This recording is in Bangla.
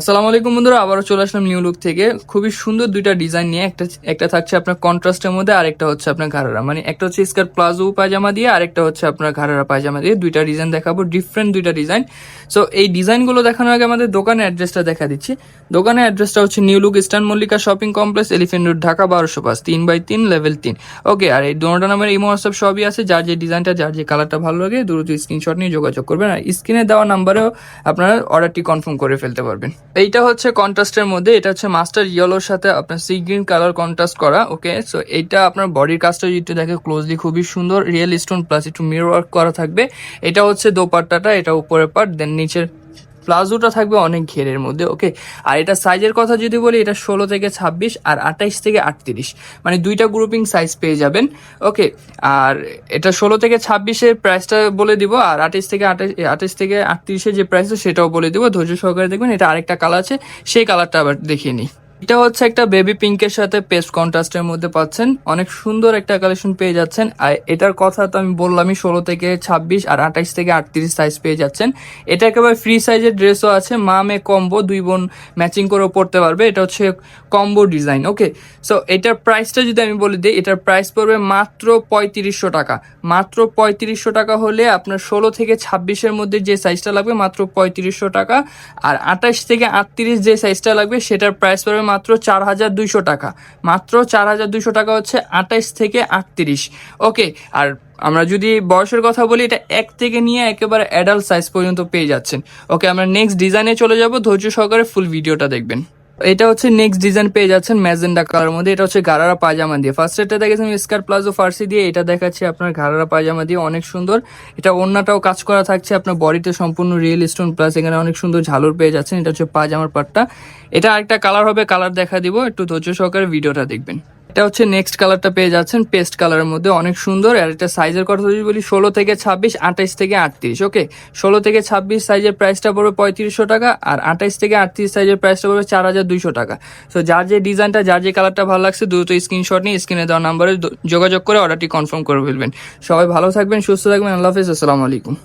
আসসালামু আলাইকুম বন্ধুরা, আবারও চলে আসলাম নিউ লুক থেকে। খুবই সুন্দর দুইটা ডিজাইন নিয়ে, একটা একটা থাকছে আপনার কন্ট্রাস্টের মধ্যে আরেকটা হচ্ছে আপনার ঘাড়ারা। মানে একটা হচ্ছে স্কার প্লাজো পায়জামা দিয়ে আরেকটা হচ্ছে আপনার ঘাড়ারা পায়জামা দিয়ে। দুইটা ডিজাইন দেখাবো ডিফারেন্ট দুইটা ডিজাইন সো এই ডিজাইনগুলো দেখানোর আগে আমাদের দোকানের অ্যাড্রেসটা দেখা দিচ্ছি। দোকানের অ্যাড্রেসটা হচ্ছে new look Eastern Mallika shopping complex Elephant Road Dhaka বারোশো পাঁচ, তিন বাই তিন লেভেল তিন। ওকে আর এই দুটো নামের ইমো হোয়াটসঅ্যাপ সবই আছে। যার যে ডিজাইনটা যার যে কালারটা ভালো লাগে, দ্রুত স্ক্রিনশট নিয়ে যোগাযোগ করবেন। আর স্ক্রিনে দেওয়া নাম্বারেও আপনারা অর্ডারটি কনফার্ম করে ফেলতে পারবেন। এইটা হচ্ছে কন্ট্রাস্টের মধ্যে, এটা হচ্ছে মাস্টার ইয়েলোর সাথে আপনার সি গ্রিন কালার কন্ট্রাস্ট করা ওকে সো এইটা আপনার বডির কাজটা যদি দেখে ক্লোজলি খুবই সুন্দর রিয়েল স্টোন প্লাস একটু মিরর ওয়ার্ক করা থাকবে। এটা হচ্ছে দোপাট্টাটা, এটা উপরের পার্ট দেন নিচের প্লাজোটা থাকবে অনেক ঘেরের মধ্যে ওকে আর এটা সাইজের কথা যদি বলি, এটা ষোলো থেকে ছাব্বিশ আর আঠাইশ থেকে আটত্রিশ। মানে দুইটা গ্রুপিং সাইজ পেয়ে যাবেন ওকে আর এটা ষোলো থেকে ছাব্বিশের প্রাইসটা বলে দিব, আর আঠাইশ থেকে আঠাইশ আঠাইশ থেকে আটত্রিশের যে প্রাইসটা সেটাও বলে দিব। ধৈর্য সহকারে দেখবেন এটা আরেকটা কালার আছে, সেই কালারটা আবার দেখিয়ে নিই। এটা হচ্ছে একটা বেবি পিঙ্কের সাথে পেস্ট কন্ট্রাস্টের মধ্যে পাচ্ছেন। অনেক সুন্দর একটা কালেকশন পেয়ে যাচ্ছেন। আর এটার কথা তো আমি বললামই, ষোলো থেকে ছাব্বিশ আর আঠাইশ থেকে আটত্রিশ সাইজ পেয়ে যাচ্ছেন। এটা একেবারে ফ্রি সাইজের ড্রেসও আছে। মা মে কম্বো দুই বোন ম্যাচিং করেও পড়তে পারবে। এটা হচ্ছে কম্বো ডিজাইন ওকে সো এটার প্রাইসটা যদি আমি বলে দিই, এটার প্রাইস পড়বে মাত্র পঁয়ত্রিশশো টাকা। মাত্র পঁয়ত্রিশশো টাকা হলে আপনার ষোলো থেকে ছাব্বিশের মধ্যে যে সাইজটা লাগবে, মাত্র পঁয়ত্রিশশো টাকা। আর আঠাশ থেকে আটত্রিশ যে সাইজটা লাগবে, সেটার প্রাইস পড়বে মাত্র চার হাজার দুইশো টাকা। মাত্র চার হাজার দুইশো টাকা হচ্ছে আঠাশ থেকে আটত্রিশ। ওকে, আর আমরা যদি বয়সের কথা বলি, এটা এক থেকে নিয়ে একেবারে অ্যাডাল্ট সাইজ পর্যন্ত পেয়ে যাচ্ছেন। ওকে, আমরা নেক্সট ডিজাইনে চলে যাব। ধৈর্য সহকারে ফুল ভিডিওটা দেখবেন। এটা হচ্ছে নেক্সট ডিজাইন পেয়ে যাচ্ছেন ম্যাজেন্ডা কালার মধ্যে। এটা হচ্ছে গারারা পায়জামা দিয়ে। ফার্স্ট এটা দেখেছেন স্কার প্লাজো ফার্সি দিয়ে। এটা দেখাচ্ছে আপনার গারারা পায়জামা দিয়ে। অনেক সুন্দর। এটা অন্যটাও কাজ করা থাকছে আপনার বডিতে সম্পূর্ণ রিয়েল স্টোন প্লাস এখানে অনেক সুন্দর ঝালুর পেয়ে যাচ্ছেন। এটা হচ্ছে পায়জামার পাটটা। এটা আরেকটা কালার হবে কালার দেখা দিব। একটু ধৈর্য সহকারে ভিডিওটা দেখবেন। এটা হচ্ছে নেক্সট কালারটা পেয়ে যাচ্ছেন পেস্ট কালারের মধ্যে। অনেক সুন্দর, আর এটা সাইজের কথা যদি বলি, ষোলো থেকে ছাব্বিশ, আঠাইশ থেকে আটত্রিশ ওকে ষোলো থেকে ছাব্বিশ সাইজের প্রাইসটা পড়বে পঁয়ত্রিশশো টাকা, আর আঠাইশ থেকে আটত্রিশ সাইজের প্রাইসটা পড়বে চার হাজার দুইশো টাকা। সো যার যে ডিজাইনটা যার যে কালারটা ভালো লাগছে, দ্রুত স্ক্রিনশট নিয়ে স্ক্রিনে দেওয়া নাম্বারে যোগাযোগ করে অর্ডারটি কনফার্ম করে ফেলবেন। সবাই ভালো থাকবেন, সুস্থ থাকবেন, আল্লাহ হাফিজ, আসসালামু আলাইকুম।